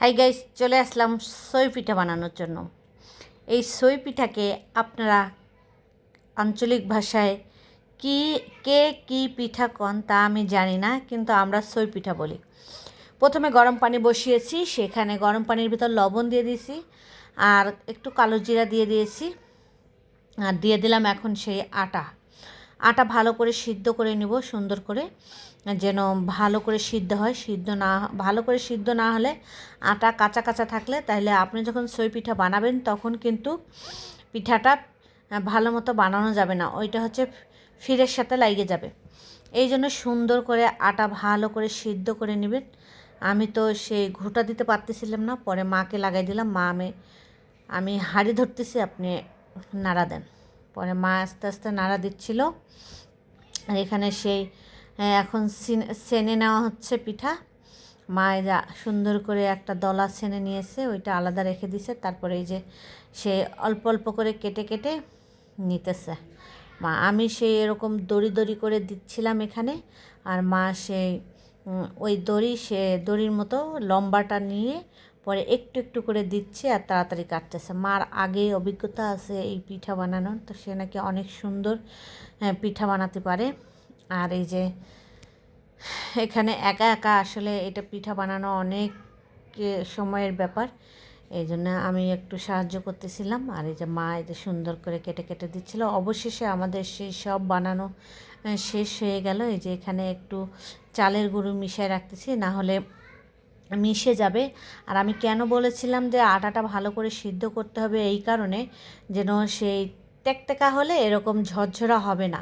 Hi guys চলে আসলাম সই পিঠা বানানোর জন্য। এই সই পিঠাকে আপনারা আঞ্চলিক ভাষায় কি, কে কি পিঠা কন তা আমি জানি না, কিন্তু আমরা সই পিঠা বলি। প্রথমে গরম পানি বসিয়েছি, সেখানে গরম পানির ভিতর লবণ দিয়ে দিয়েছি, আর একটু কালো জিরা দিয়ে দিয়েছি, আর দিয়ে দিলাম এখন সেই আটা। আটা ভালো করে সিদ্ধ করে নিব, সুন্দর করে। যেন ভালো করে সিদ্ধ হয়, সিদ্ধ না, ভালো করে সিদ্ধ না হলে আটা কাঁচা কাঁচা থাকলে তাহলে আপনি যখন সই পিঠা বানাবেন তখন কিন্তু পিঠাটা ভালো মতো বানানো যাবে না, ওইটা হচ্ছে ফিরের সাথে লাগিয়ে যাবে। এই জন্য সুন্দর করে আটা ভালো করে সিদ্ধ করে নেবেন। আমি তো সেই ঘুটা দিতে পারতেছিলাম না, পরে মাকে লাগাই দিলাম, মা আমি আমি হাঁড়ি ধরতেছি, আপনি নাড়া দেন। পরে মা আস্তে আস্তে নাড়া দিচ্ছিল, আর এখানে সেই এখন সেনে নেওয়া হচ্ছে পিঠা। মা যা সুন্দর করে একটা দলা সেনে নিয়েছে, ওইটা আলাদা রেখে দিছে, তারপরে এই যে সে অল্প অল্প করে কেটে কেটে নিতেছে। মা, আমি সেই এরকম দড়ি দড়ি করে দিচ্ছিলাম এখানে, আর মা সেই ওই দড়ি, সে দড়ির মতো লম্বাটা নিয়ে পরে একটু একটু করে দিচ্ছে আর তাড়াতাড়ি কাটতেছে। মার আগে অভিজ্ঞতা আছে এই পিঠা বানানোর, তো সে নাকি অনেক সুন্দর পিঠা বানাতে পারে। আর এই যে এখানে একা একা আসলে এটা পিঠা বানানো অনেক সময়ের ব্যাপার। এই জন্য আমি একটু সাহায্য করতেছিলাম। আর এই যে মা যে সুন্দর করে কেটে কেটে দিচ্ছিল। অবশেষে আমাদের সেই সব বানানো শেষ হয়ে গেল। এই যে এখানে একটু চালের গুঁড়ো মিশিয়ে রাখতেছি, না হলে মিশে যাবে। আর আমি কেন বলেছিলাম যে আটাটা ভালো করে সিদ্ধ করতে হবে এই কারণে, যেন সেই টেকটেকা হলে এরকম ঝরঝরা হবে না।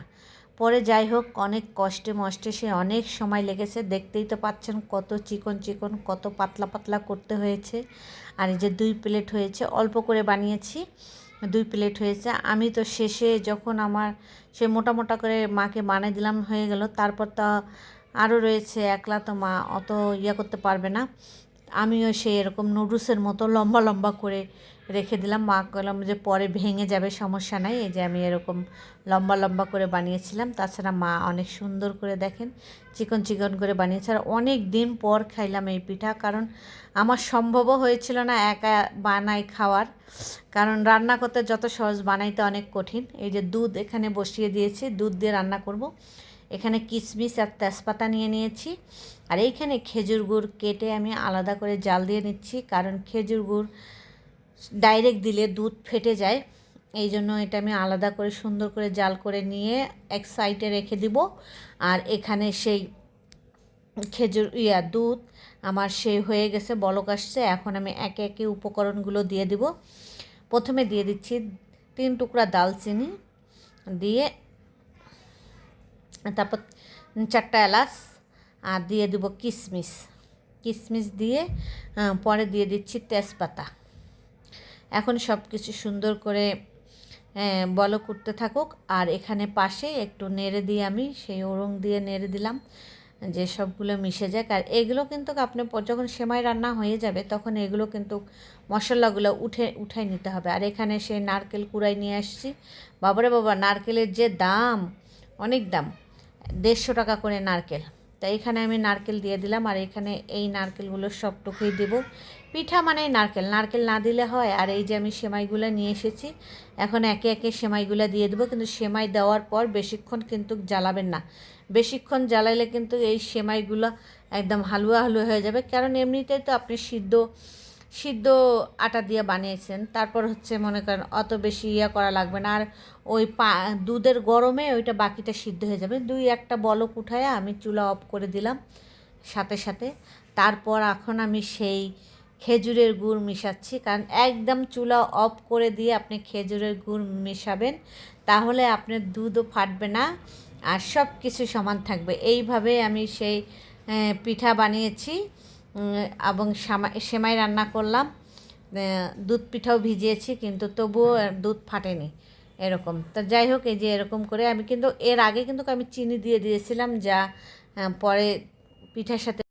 পরে যাই হোক, অনেক কষ্টে মষ্টে সে অনেক সময় লেগেছে। দেখতেই তো পাচ্ছেন কত চিকন চিকন, কত পাতলা পাতলা করতে হয়েছে। আর এই যে দুই প্লেট হয়েছে, অল্প করে বানিয়েছি, দুই প্লেট হয়েছে। আমি তো শেষে যখন আমার সে মোটা মোটা করে মাকে বানিয়ে দিলাম, হয়ে গেল। তারপর তো আরও রয়েছে, একলা তো মা অত ইয়ে করতে পারবে না। আমিও সেই এরকম নুডলসের মতো লম্বা লম্বা করে রেখে দিলাম। মা কলাম যে পরে ভেঙে যাবে, সমস্যা নাই। এই যে আমি এরকম লম্বা লম্বা করে বানিয়েছিলাম। তাছাড়া মা অনেক সুন্দর করে দেখেন, চিকন চিকন করে বানিয়েছে। আর অনেক দিন পর খাইলাম এই পিঠা, কারণ আমার সম্ভবও হয়েছিল না একা বানাই খাওয়ার। কারণ রান্না করতে যত সহজ বানাইতে অনেক কঠিন। এই যে দুধ এখানে বসিয়ে দিয়েছি, দুধ দিয়ে রান্না করব। এখানে কিশমিশ আর তেজপাতা নিয়ে নিয়েছি। আর এইখানে খেজুর গুড় কেটে আমি আলাদা করে জাল দিয়ে নিচ্ছি, কারণ খেজুর গুড় ডাইরেক্ট দিলে দুধ ফেটে যায়। এই জন্য এটা আমি আলাদা করে সুন্দর করে জাল করে নিয়ে এক সাইডে রেখে দিব। আর এখানে সেই খেজুর ইয়া দুধ আমার সেই হয়ে গেছে, বলক আসছে। এখন আমি একে একে উপকরণগুলো দিয়ে দিব। প্রথমে দিয়ে দিচ্ছি তিন টুকরা দালচিনি দিয়ে তারপর চারটা এলাচ আর দিয়ে দেবো কিশমিশ কিশমিশ দিয়ে পরে দিয়ে দিচ্ছি তেজপাতা। এখন সব কিছু সুন্দর করে বলো করতে থাকুক। আর এখানে পাশে একটু নেড়ে দিয়ে আমি সেই ওরং দিয়ে নেড়ে দিলাম, যে সবগুলো মিশে যাক। আর এগুলো কিন্তু আপনি যখন সেমাই রান্না হয়ে যাবে, তখন এগুলো কিন্তু মশলাগুলো উঠে, উঠাই নিতে হবে। আর এখানে সে নারকেল কুড়াই নিয়ে আসছি। বাবারে বাবা, নারকেলের যে দাম, অনেক দাম। দেড়শো টাকা করে নারকেল। তাই এখানে আমি নারকেল দিয়ে দিলাম আর এখানে এই নারকেলগুলো সবটুকুই দেবো। পিঠা মানে নারকেল। নারকেল না দিলে হয়। আর এই যে আমি সেমাইগুলো নিয়ে এসেছি, এখন একে একে সেমাইগুলো দিয়ে দেবো। কিন্তু সেমাই দেওয়ার পর বেশিক্ষণ কিন্তু জ্বালাবেন না। বেশিক্ষণ জ্বালাইলে কিন্তু এই সেমাইগুলো একদম হালুয়া হালুয়া হয়ে যাবে। কারণ এমনিতেই তো আপনি সিদ্ধ সিদ্ধ আটা দিয়ে বানিয়েছেন। তারপর হচ্ছে মনে করেন অত বেশি ইয়া করা লাগবে না। আর ওই পা, দুধের গরমে ওইটা বাকিটা সিদ্ধ হয়ে যাবে। দুই একটা বলক উঠায় আমি চুলা অফ করে দিলাম সাথে সাথে। তারপর এখন আমি সেই খেজুরের গুড় মিশাচ্ছি। কারণ একদম চুলা অফ করে দিয়ে আপনি খেজুরের গুড় মেশাবেন, তাহলে আপনার দুধও ফাটবে না আর সব কিছু সমান থাকবে। এইভাবে আমি সেই পিঠা বানিয়েছি। এবং সেমাই রান্না করলাম। দুধ পিঠাও ভিজিয়েছি, কিন্তু তবুও দুধ ফাটেনি এরকম। তা যাই হোক, এই যে এরকম করে আমি কিন্তু, এর আগে কিন্তু আমি চিনি দিয়ে দিয়েছিলাম, যা পরে পিঠার সাথে